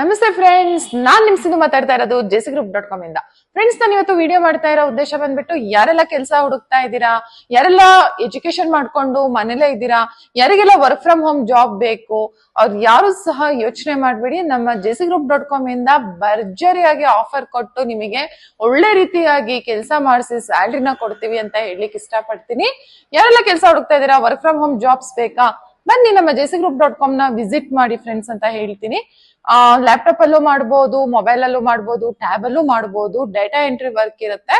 ನಮಸ್ತೆ ಫ್ರೆಂಡ್ಸ್ ನಾನ್ ನಿಮ್ ಸಿಂಧು ಮಾತಾಡ್ತಾ ಇರೋದು ಜೆಸಿ ಗ್ರೂಪ್ ಡಾಟ್ ಕಾಮ್ ಇಂದ. ಫ್ರೆಂಡ್ಸ್ ನಾನು ಇವತ್ತು ವಿಡಿಯೋ ಮಾಡ್ತಾ ಇರೋ ಉದ್ದೇಶ ಬಂದ್ಬಿಟ್ಟು ಯಾರೆಲ್ಲ ಕೆಲಸ ಹುಡುಕ್ತಾ ಇದ್ದೀರಾ? ಯಾರೆಲ್ಲ ಎಜುಕೇಶನ್ ಮಾಡ್ಕೊಂಡು ಮನೇಲೆ ಇದ್ದೀರಾ? ಯಾರಿಗೆಲ್ಲ ವರ್ಕ್ ಫ್ರಮ್ ಹೋಮ್ ಜಾಬ್ ಬೇಕು? ಅವ್ರು ಯಾರು ಸಹ ಯೋಚನೆ ಮಾಡಬೇಡಿ. ನಮ್ಮ ಜೆಸಿ ಗ್ರೂಪ್ ಡಾಟ್ ಕಾಮ್ ಇಂದ ಭರ್ಜರಿಯಾಗಿ ಆಫರ್ ಕೊಟ್ಟು ನಿಮಗೆ ಒಳ್ಳೆ ರೀತಿಯಾಗಿ ಕೆಲಸ ಮಾಡಿಸಿ ಸ್ಯಾಲ್ರಿನ ಕೊಡ್ತೀವಿ ಅಂತ ಹೇಳಲಿಕ್ಕೆ ಇಷ್ಟಪಡ್ತೀನಿ. ಯಾರೆಲ್ಲ ಕೆಲಸ ಹುಡುಕ್ತಾ ಇದ್ದೀರಾ? ವರ್ಕ್ ಫ್ರಮ್ ಹೋಮ್ ಜಾಬ್ಸ್ ಬೇಕಾ? ಬನ್ನಿ ನಮ್ಮ ಜೆಸಿ ಗ್ರೂಪ್ ಡಾಟ್ ಕಾಮ್ನ ವಿಸಿಟ್ ಮಾಡಿ ಫ್ರೆಂಡ್ಸ್ ಅಂತ ಹೇಳ್ತೀನಿ. ಲ್ಯಾಪ್ಟಾಪ್ ಅಲ್ಲೂ ಮಾಡಬಹುದು ಮೊಬೈಲ್ ಅಲ್ಲೂ ಮಾಡಬಹುದು ಟ್ಯಾಬ್ ಅಲ್ಲೂ ಮಾಡಬಹುದು ಡೇಟಾ ಎಂಟ್ರಿ ವರ್ಕ್ ಇರುತ್ತೆ.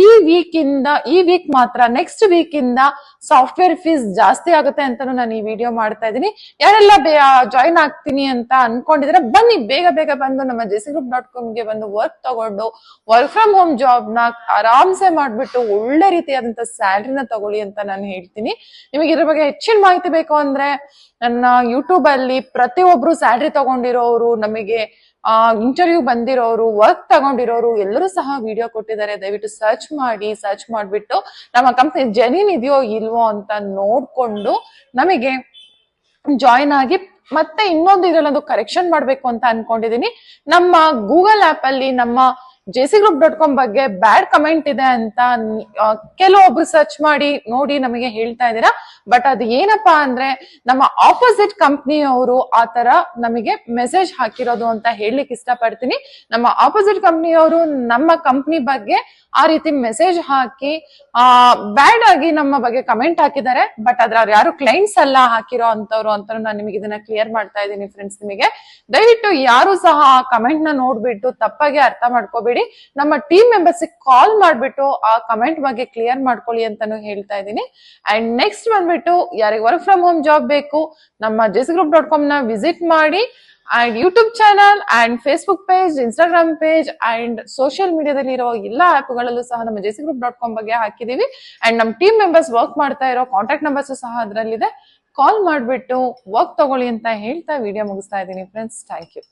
ಈ ವೀಕ್ ಇಂದ, ಈ ವೀಕ್ ಮಾತ್ರ ನೆಕ್ಸ್ಟ್ ವೀಕ್ ಇಂದ ಸಾಫ್ಟ್ವೇರ್ ಫೀಸ್ ಜಾಸ್ತಿ ಆಗುತ್ತೆ ಅಂತಾನು ನಾನು ಈ ವಿಡಿಯೋ ಮಾಡ್ತಾ ಇದ್ದೀನಿ. ಯಾರೆಲ್ಲ ಜಾಯಿನ್ ಆಗ್ತೀನಿ ಅಂತ ಅನ್ಕೊಂಡಿದ್ರೆ ಬನ್ನಿ, ಬೇಗ ಬೇಗ ಬಂದು ನಮ್ಮ ಜೆಸಿ ಗ್ರೂಪ್ ಡಾಟ್ ಕಾಮ್ಗೆ ಬಂದು ವರ್ಕ್ ತಗೊಂಡು ವರ್ಕ್ ಫ್ರಮ್ ಹೋಮ್ ಜಾಬ್ನ ಆರಾಮ್ಸೆ ಮಾಡ್ಬಿಟ್ಟು ಒಳ್ಳೆ ರೀತಿಯಾದಂತ ಸ್ಯಾಲ್ರಿನ ತಗೊಳ್ಳಿ ಅಂತ ನಾನು ಹೇಳ್ತೀನಿ. ನಿಮಗೆ ಇದ್ರ ಬಗ್ಗೆ ಹೆಚ್ಚಿನ ಮಾಹಿತಿ ಬೇಕು ಅಂದ್ರೆ ನನ್ನ ಯೂಟ್ಯೂಬ್ ಅಲ್ಲಿ ಪ್ರತಿಯೊಬ್ರು ಸ್ಯಾಲ್ರಿ ತಗೊಂಡಿರೋರು ನಮಗೆ ಇಂಟರ್ವ್ಯೂ ಬಂದಿರೋರು ವರ್ಕ್ ತಗೊಂಡಿರೋರು ಎಲ್ಲರೂ ಸಹ ವಿಡಿಯೋ ಕೊಟ್ಟಿದ್ದಾರೆ. ದಯವಿಟ್ಟು ಸರ್ಚ್ ಮಾಡಿ ಸರ್ಚ್ ಮಾಡಿಬಿಟ್ಟು ನಮ್ಮ ಕಂಪ್ನಿ ಜನೀನ್ ಇದೆಯೋ ಇಲ್ವೋ ಅಂತ ನೋಡ್ಕೊಂಡು ನಮಗೆ ಜಾಯಿನ್ ಆಗಿ ಮತ್ತೆ ಇನ್ನೊಂದು ಇದರಲ್ಲೊಂದು ಕರೆಕ್ಷನ್ ಮಾಡಬೇಕು ಅಂತ ಅನ್ಕೊಂಡಿದೀನಿ ನಮ್ಮ ಗೂಗಲ್ ಆಪ್ ಅಲ್ಲಿ ನಮ್ಮ ಜೆಸಿ ಗ್ರೂಪ್ ಡಾಟ್ ಕಾಮ್ ಬಗ್ಗೆ ಬ್ಯಾಡ್ ಕಮೆಂಟ್ ಇದೆ ಅಂತ ಕೆಲವೊಬ್ರು ಸರ್ಚ್ ಮಾಡಿ, ನೋಡಿ ನಮಗೆ ಹೇಳ್ತಾ ಇದ್ದೀರಾ. ಬಟ್ ಅದು ಏನಪ್ಪಾ ಅಂದ್ರೆ, ನಮ್ಮ ಆಪೋಸಿಟ್ ಕಂಪ್ನಿಯವರು ಆ ತರ ನಮಗೆ ಮೆಸೇಜ್ ಹಾಕಿರೋದು ಅಂತ ಹೇಳಲಿಕ್ಕೆ ಇಷ್ಟಪಡ್ತೀನಿ. ನಮ್ಮ ಆಪೋಸಿಟ್ ಕಂಪ್ನಿಯವರು ನಮ್ಮ ಕಂಪ್ನಿ ಬಗ್ಗೆ ಆ ರೀತಿ ಮೆಸೇಜ್ ಹಾಕಿ, ಆ ಬ್ಯಾಡ್ ಆಗಿ ನಮ್ಮ ಬಗ್ಗೆ ಕಮೆಂಟ್ ಹಾಕಿದ್ದಾರೆ. ಬಟ್ ಅದ್ರ ಅವ್ರು ಯಾರು ಕ್ಲೈಂಟ್ಸ್ ಅಲ್ಲ ಹಾಕಿರೋ ಅಂತವ್ರು ಅಂತ ನಾನು ನಿಮಗೆ ಇದನ್ನ ಕ್ಲಿಯರ್ ಮಾಡ್ತಾ ಇದ್ದೀನಿ ಫ್ರೆಂಡ್ಸ್ ನಿಮಗೆ. ದಯವಿಟ್ಟು ಯಾರು ಸಹ ಆ ಕಮೆಂಟ್ನ ನೋಡ್ಬಿಟ್ಟು ತಪ್ಪಾಗಿ ಅರ್ಥ ಮಾಡ್ಕೋಬೇಡಿ. ನಮ್ಮ ಟೀಮ್ ಮೆಂಬರ್ಸ್ ಕಾಲ್ ಮಾಡ್ಬಿಟ್ಟು ಆ ಕಮೆಂಟ್ ಬಗ್ಗೆ ಕ್ಲಿಯರ್ ಮಾಡ್ಕೊಳ್ಳಿ ಅಂತಾನು ಹೇಳ್ತಾ ಇದ್ದೀನಿ. ಅಂಡ್ ನೆಕ್ಸ್ಟ್ ಬಂದ್ಬಿಟ್ಟು ಯಾರಿಗೆ ವರ್ಕ್ ಫ್ರಮ್ ಹೋಮ್ ಜಾಬ್ ಬೇಕು, ನಮ್ಮ ಜೆಸ್ ಗ್ರೂಪ್ ಡಾಟ್ ಕಾಮ್ನ ವಿಸಿಟ್ ಮಾಡಿ and YouTube channel and Facebook page Instagram page and social ಮೀಡಿಯಾದಲ್ಲಿ ಇರೋ ಎಲ್ಲ ಆಪ್ಗಳಲ್ಲೂ ಸಹ ನಮ್ಮ ಜೆಸಿ ಗ್ರೂಪ್ ಡಾಟ್ ಕಾಮ್ ಬಗ್ಗೆ ಹಾಕಿದೀವಿ. ಅಂಡ್ ನಮ್ಮ ಟೀಮ್ ಮೆಂಬರ್ಸ್ ವರ್ಕ್ ಮಾಡ್ತಾ ಇರೋ ಕಾಂಟ್ಯಾಕ್ಟ್ ನಂಬರ್ಸ್ ಸಹ ಅದರಲ್ಲಿದೆ. ಕಾಲ್ ಮಾಡ್ಬಿಟ್ಟು ವರ್ಕ್ ತಗೊಳ್ಳಿ ಅಂತ ಹೇಳ್ತಾ ವಿಡಿಯೋ ಮುಗಿಸ್ತಾ ಇದ್ದೀನಿ. Friends thank you